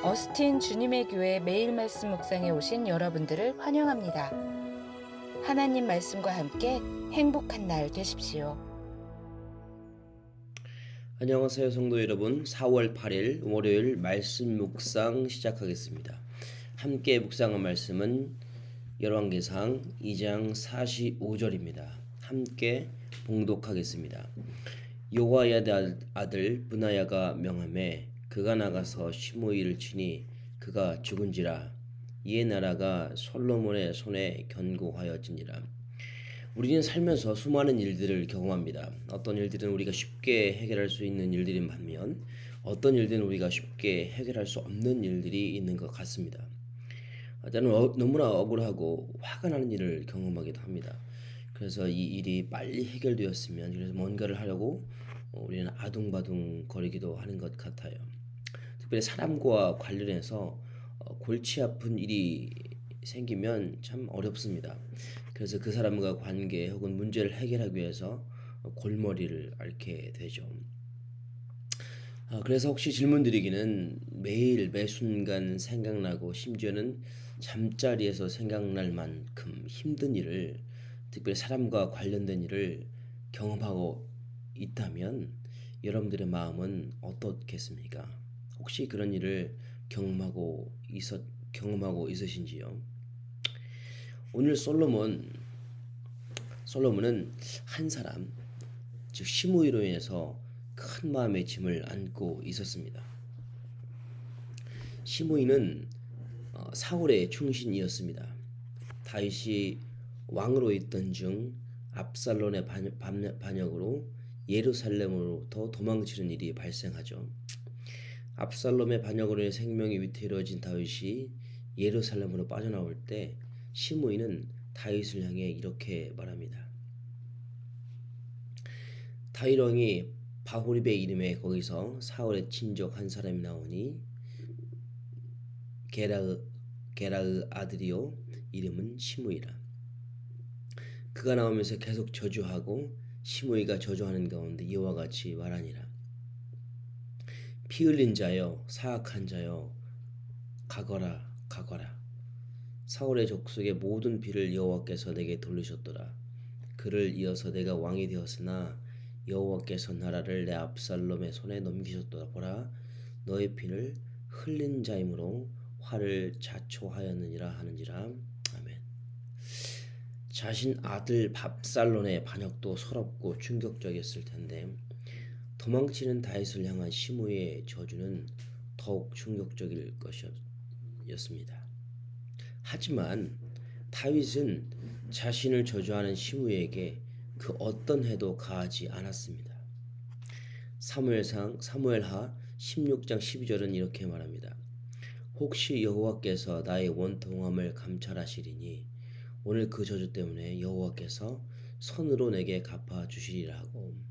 어스틴 주님의 교회 매일 말씀 묵상에 오신 여러분들을 환영합니다. 하나님 말씀과 함께 행복한 날 되십시오. 안녕하세요 성도 여러분 4월 8일 월요일 말씀 묵상 시작하겠습니다 함께 묵상한 말씀은 열왕기상 2장 45절입니다 함께 봉독하겠습니다 여호와의 아들 분하야가 명함에 그가 나가서 시므이를 치니 그가 죽은지라 이에 나라가 솔로몬의 손에 견고하여지니라 우리는 살면서 수많은 일들을 경험합니다. 어떤 일들은 우리가 쉽게 해결할 수 있는 일들인 반면 어떤 일들은 우리가 쉽게 해결할 수 없는 일들이 있는 것 같습니다. 때는 어, 너무나 억울하고 화가 나는 일을 경험하기도 합니다. 그래서 이 일이 빨리 해결되었으면 그래서 뭔가를 하려고 어, 우리는 아둥바둥 거리기도 하는 것 같아요. 특별히 사람과 관련해서 어, 골치 아픈 일이 생기면 참 어렵습니다. 그래서 그 사람과 관계 혹은 문제를 해결하기 위해서 골머리를 앓게 되죠. 아, 그래서 혹시 질문 드리기는 매일 매 순간 생각나고 심지어는 잠자리에서 생각날 만큼 힘든 일을 특별히 사람과 관련된 일을 경험하고 있다면 여러분들의 마음은 어떻겠습니까? 혹시 그런 일을 경험하고 있었 경험하고 있으신지요? 오늘 솔로몬 솔로몬은 한 사람 즉 시므이로 인해서 큰 마음의 짐을 안고 있었습니다. 시므이는 어, 사울의 충신이었습니다. 다윗이 왕으로 있던 중 압살론의 반역으로 예루살렘으로부터 도망치는 일이 발생하죠. 압살롬의 반역으로 생명이 위태로워진 다윗이 예루살렘으로 빠져나올 때 시므이는 다윗을 향해 이렇게 말합니다. 다윗 왕이 바호립의 이름에 거기서 사울의 친족 한 사람이 나오니 게라의 게라의 아들이요 이름은 시므이라. 그가 나오면서 계속 저주하고 시므이가 저주하는 가운데 이와 같이 말하니라. 피 흘린 자여 사악한 자여 가거라 가거라 사울의 족속의 모든 피를 여호와께서 내게 돌리셨더라. 그를 이어서 내가 왕이 되었으나 여호와께서 나라를 내 압살롬의 손에 넘기셨더라. 보라, 너의 피를 흘린 자이므로 화를 자초하였느니라 하는지라. 아멘. 자신 아들 밥살론의 반역도 서럽고 충격적이었을 텐데 도망치는 다윗을 향한 시므의 저주는 더욱 충격적일 것이었습니다. 하지만 다윗은 자신을 저주하는 시므에게 그 어떤 해도 가하지 않았습니다. 사무엘상 사무엘하 16장 12절은 이렇게 말합니다. 혹시 여호와께서 나의 원통함을 감찰하시리니 오늘 그 저주 때문에 여호와께서 손으로 내게 갚아 주시리라 하고 아멘.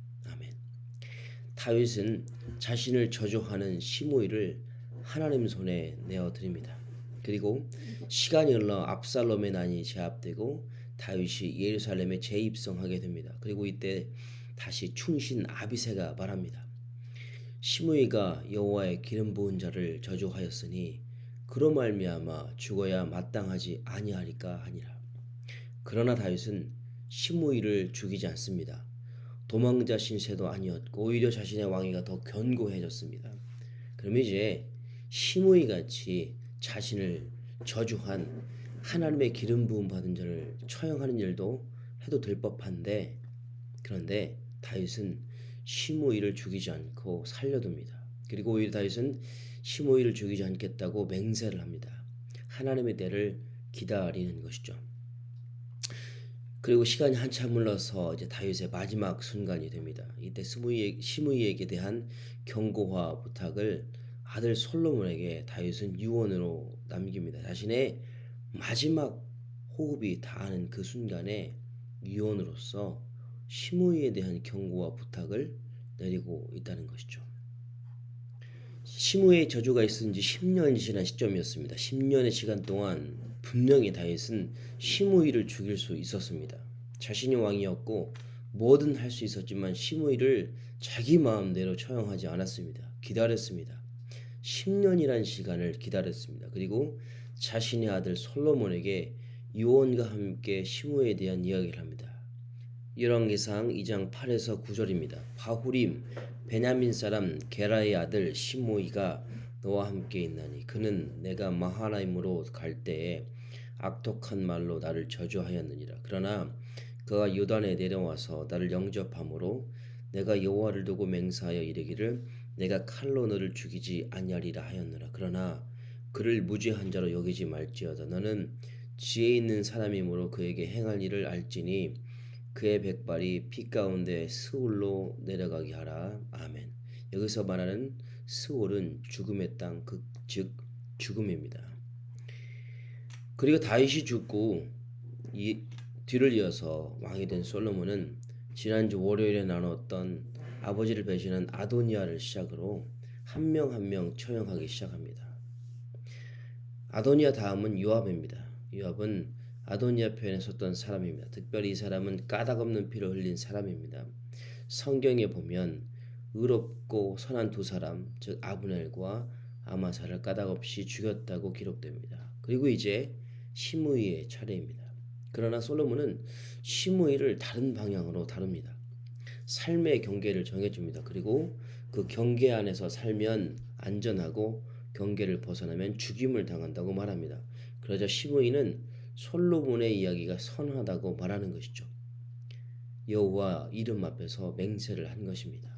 다윗은 자신을 저주하는 시므이를 하나님 손에 내어 드립니다. 그리고 시간이 흘러 압살롬의 난이 제압되고 다윗이 예루살렘에 재입성하게 됩니다. 그리고 이때 다시 충신 아비세가 말합니다. 시므이가 여호와의 기름 부은 자를 저주하였으니 그로 말미암아 죽어야 마땅하지 아니하리까 하니라. 그러나 다윗은 시므이를 죽이지 않습니다. 도망자 신세도 아니었고 오히려 자신의 왕위가 더 견고해졌습니다. 그럼 이제 시므이 같이 자신을 저주한 하나님의 기름 부음 받은 자를 처형하는 일도 해도 될 법한데 그런데 다윗은 시므이를 죽이지 않고 살려둡니다. 그리고 오히려 다윗은 시므이를 죽이지 않겠다고 맹세를 합니다. 하나님의 때를 기다리는 것이죠. 그리고 시간이 한참 흘러서 이제 다윗의 마지막 순간이 됩니다. 이때 시므이에게 대한 경고와 부탁을 아들 솔로몬에게 다윗은 유언으로 남깁니다. 자신의 마지막 호흡이 닿는 그 순간에 유언으로서 시므이에 대한 경고와 부탁을 내리고 있다는 것이죠. 시므의 저주가 있은 지 10년이 지난 시점이었습니다. 10년의 시간 동안 분명히 다윗은 시므이를 죽일 수 있었습니다. 자신이 왕이었고 뭐든 할 수 있었지만 시므이를 자기 마음대로 처형하지 않았습니다. 기다렸습니다. 10년이란 시간을 기다렸습니다. 그리고 자신의 아들 솔로몬에게 유언과 함께 시므에 대한 이야기를 합니다. 열왕기상 2장 8에서 9절입니다. 바후림 베냐민 사람 게라의 아들 시므이가 너와 함께 있나니 그는 내가 마하나임으로 갈 때에 악독한 말로 나를 저주하였느니라. 그러나 그가 요단에 내려와서 나를 영접함으로 내가 여호와를 두고 맹세하여 이르기를 내가 칼로 너를 죽이지 아니하리라 하였느라. 그러나 그를 무죄한 자로 여기지 말지어다. 너는 지혜 있는 사람이므로 그에게 행할 일을 알지니 그의 백발이 피 가운데 스울로 내려가게 하라. 아멘. 여기서 말하는 스올은 죽음의 땅, 그, 즉 죽음입니다. 그리고 다윗이 죽고 이 뒤를 이어서 왕이 된 솔로몬은 지난주 월요일에 나눴던 아버지를 배신한 아도니아를 시작으로 한 명 한 명 처형하기 시작합니다. 아도니아 다음은 요압입니다. 요압은 아도니아 편에 섰던 사람입니다. 특별히 이 사람은 까닭없는 피를 흘린 사람입니다. 성경에 보면 의롭고 선한 두 사람, 즉 아브넬과 아마사를 까닭없이 죽였다고 기록됩니다. 그리고 이제 시므이의 차례입니다. 그러나 솔로몬은 시므이를 다른 방향으로 다룹니다. 삶의 경계를 정해줍니다. 그리고 그 경계 안에서 살면 안전하고 경계를 벗어나면 죽임을 당한다고 말합니다. 그러자 시므이는 솔로몬의 이야기가 선하다고 말하는 것이죠. 여호와 이름 앞에서 맹세를 한 것입니다.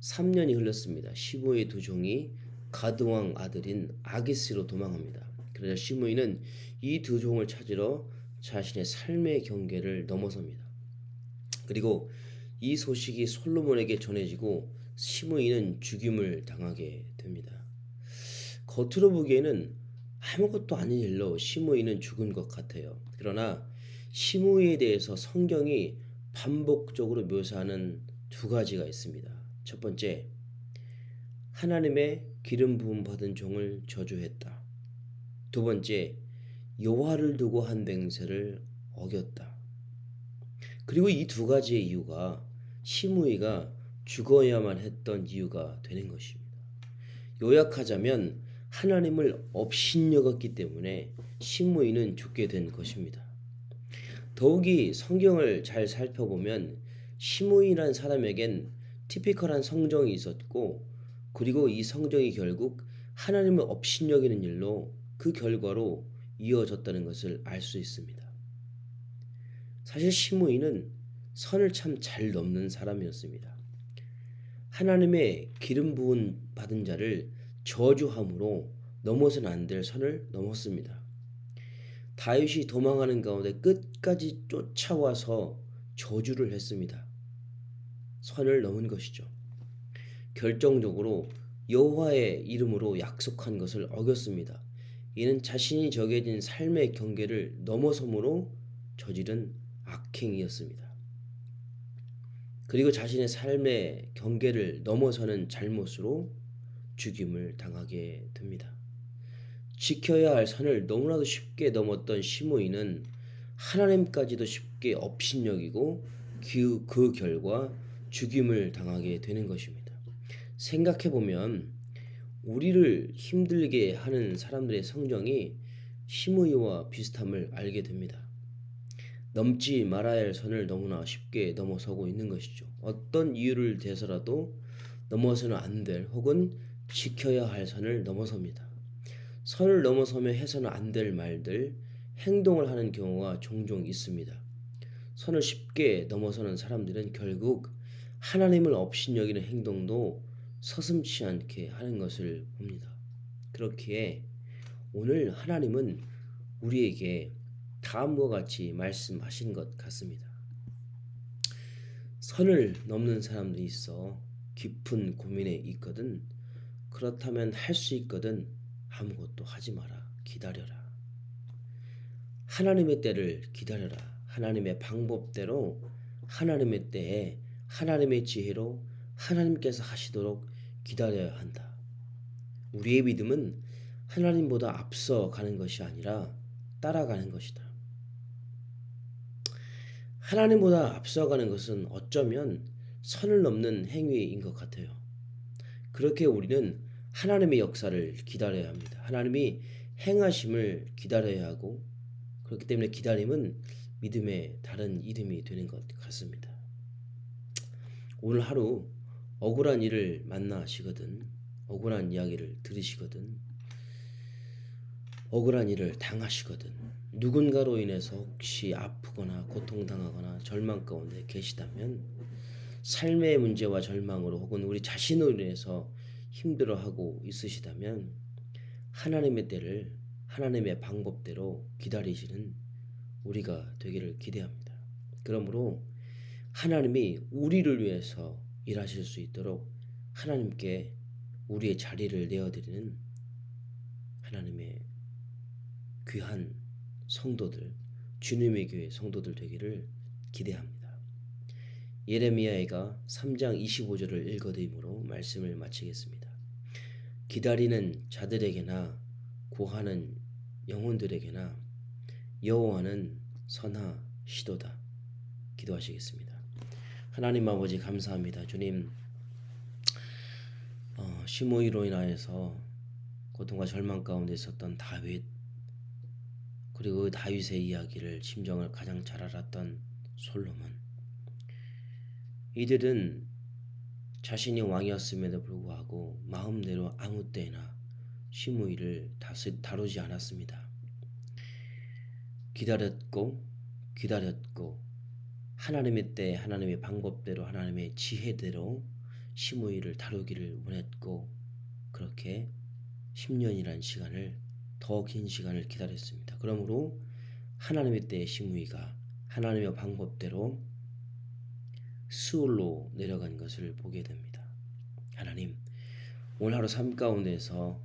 3년이 흘렀습니다. 시므이의 두 종이 가드왕 아들인 아기스로 도망합니다. 그러자 시므이는 이 두 종을 찾으러 자신의 삶의 경계를 넘어섭니다. 그리고 이 소식이 솔로몬에게 전해지고 시므이는 죽임을 당하게 됩니다. 겉으로 보기에는 아무것도 아닌 일로 시므이는 죽은 것 같아요. 그러나 시므이에 대해서 성경이 반복적으로 묘사하는 두 가지가 있습니다. 첫 번째, 하나님의 기름 부음 받은 종을 저주했다. 두 번째, 여호와를 두고 한 맹세를 어겼다. 그리고 이 두 가지의 이유가 시므이가 죽어야만 했던 이유가 되는 것입니다. 요약하자면 하나님을 업신여겼기 때문에 시므이는 죽게 된 것입니다. 더욱이 성경을 잘 살펴보면 시므이란 사람에겐 티피컬한 성정이 있었고 그리고 이 성정이 결국 하나님을 업신여기는 일로 그 결과로 이어졌다는 것을 알 수 있습니다. 사실 시므이는 선을 참 잘 넘는 사람이었습니다. 하나님의 기름 부은 받은 자를 저주함으로 넘어서는 안될 선을 넘었습니다. 다윗이 도망하는 가운데 끝까지 쫓아와서 저주를 했습니다. 선을 넘은 것이죠. 결정적으로 여호와의 이름으로 약속한 것을 어겼습니다. 이는 자신이 정해진 삶의 경계를 넘어섬으로 저지른 악행이었습니다. 그리고 자신의 삶의 경계를 넘어서는 잘못으로 죽임을 당하게 됩니다. 지켜야 할 선을 너무나도 쉽게 넘었던 시므이는 하나님까지도 쉽게 업신여기고 그, 그 결과 죽임을 당하게 되는 것입니다. 생각해 보면 우리를 힘들게 하는 사람들의 성정이 시므이와 비슷함을 알게 됩니다. 넘지 말아야 할 선을 너무나 쉽게 넘어서고 있는 것이죠. 어떤 이유를 대서라도 넘어서는 안 될 혹은 지켜야 할 선을 넘어섭니다. 선을 넘어서며 해서는 안 될 말들, 행동을 하는 경우가 종종 있습니다. 선을 쉽게 넘어서는 사람들은 결국 하나님을 업신여기는 행동도 서슴치 않게 하는 것을 봅니다. 그렇기에 오늘 하나님은 우리에게 다음과 같이 말씀하신 것 같습니다. 선을 넘는 사람들이 있어 깊은 고민에 있거든 그렇다면 할 수 있거든 아무것도 하지 마라. 기다려라. 하나님의 때를 기다려라. 하나님의 방법대로 하나님의 때에 하나님의 지혜로 하나님께서 하시도록 기다려야 한다. 우리의 믿음은 하나님보다 앞서 가는 것이 아니라 따라가는 것이다. 하나님보다 앞서가는 것은 어쩌면 선을 넘는 행위인 것 같아요. 그렇게 우리는 하나님의 역사를 기다려야 합니다. 하나님이 행하심을 기다려야 하고 그렇기 때문에 기다림은 믿음의 다른 이름이 되는 것 같습니다. 오늘 하루 억울한 일을 만나시거든. 억울한 이야기를 들으시거든. 억울한 일을 당하시거든. 누군가로 인해서 혹시 아프거나 고통당하거나 절망 가운데 계시다면 삶의 문제와 절망으로 혹은 우리 자신으로 인해서 힘들어하고 있으시다면 하나님의 때를 하나님의 방법대로 기다리시는 우리가 되기를 기대합니다. 그러므로 하나님이 우리를 위해서 일하실 수 있도록 하나님께 우리의 자리를 내어드리는 하나님의 귀한 성도들, 주님의 교회 성도들 되기를 기대합니다. 예레미야가 3장 25절을 읽어드림으로 말씀을 마치겠습니다. 기다리는 자들에게나 구하는 영혼들에게나 여호와는 선하 시도다. 기도하시겠습니다. 하나님 아버지 감사합니다. 주님 어, 시모이로 인하여서 고통과 절망 가운데 있었던 다윗 그리고 그 다윗의 이야기를 심정을 가장 잘 알았던 솔로몬 이들은 자신이 왕이었음에도 불구하고 마음대로 아무 때나 시므이를 다루지 않았습니다. 기다렸고 기다렸고 하나님의 때 하나님의 방법대로 하나님의 지혜대로 시므이를 다루기를 원했고 그렇게 10년이라는 시간을 더 긴 시간을 기다렸습니다. 그러므로 하나님의 때의 시므이가 하나님의 방법대로 수월로 내려간 것을 보게 됩니다. 하나님, 오늘 하루 삶 가운데서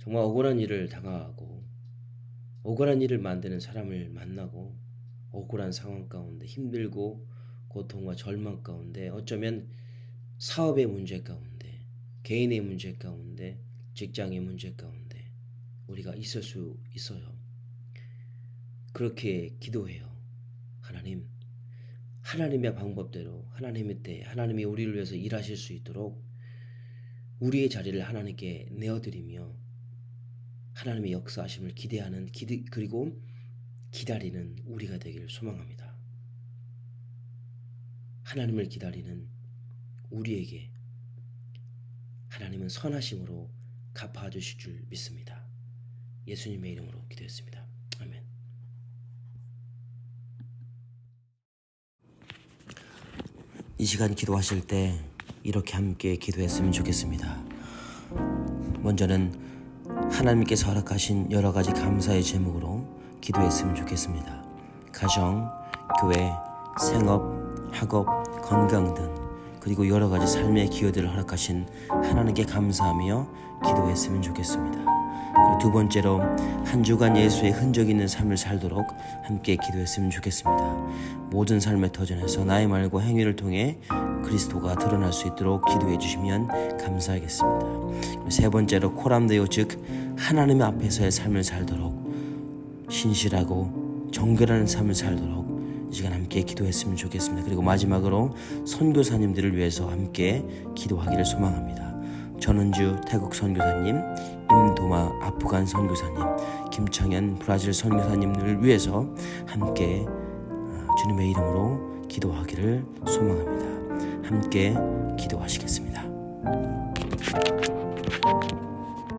정말 억울한 일을 당하고 억울한 일을 만드는 사람을 만나고 억울한 상황 가운데 힘들고 고통과 절망 가운데 어쩌면 사업의 문제 가운데 개인의 문제 가운데 직장의 문제 가운데 우리가 있을 수 있어요. 그렇게 기도해요. 하나님, 하나님의 방법대로 하나님의 때 하나님이 우리를 위해서 일하실 수 있도록 우리의 자리를 하나님께 내어드리며 하나님의 역사하심을 기대하는 기대, 그리고 기다리는 우리가 되기를 소망합니다. 하나님을 기다리는 우리에게 하나님은 선하심으로 갚아 주실 줄 믿습니다. 예수님의 이름으로 기도했습니다. 아멘. 이 시간 기도하실 때 이렇게 함께 기도했으면 좋겠습니다. 먼저는 하나님께서 허락하신 여러 가지 감사의 제목으로 기도했으면 좋겠습니다. 가정, 교회, 생업, 학업, 건강 등 그리고 여러 가지 삶의 기회들을 허락하신 하나님께 감사하며 기도했으면 좋겠습니다. 그리고 두 번째로 한 주간 예수의 흔적 있는 삶을 살도록 함께 기도했으면 좋겠습니다. 모든 삶의 터전에서 나의 말과 행위를 통해 그리스도가 드러날 수 있도록 기도해 주시면 감사하겠습니다. 세 번째로 코람데오 즉 하나님 앞에서의 삶을 살도록 신실하고 정결한 삶을 살도록 이 시간 함께 기도했으면 좋겠습니다. 그리고 마지막으로 선교사님들을 위해서 함께 기도하기를 소망합니다. 전은주 태국 선교사님, 임도마 아프간 선교사님, 김창현 브라질 선교사님들을 위해서 함께 어, 주님의 이름으로 기도하기를 소망합니다. 함께 기도하시겠습니다.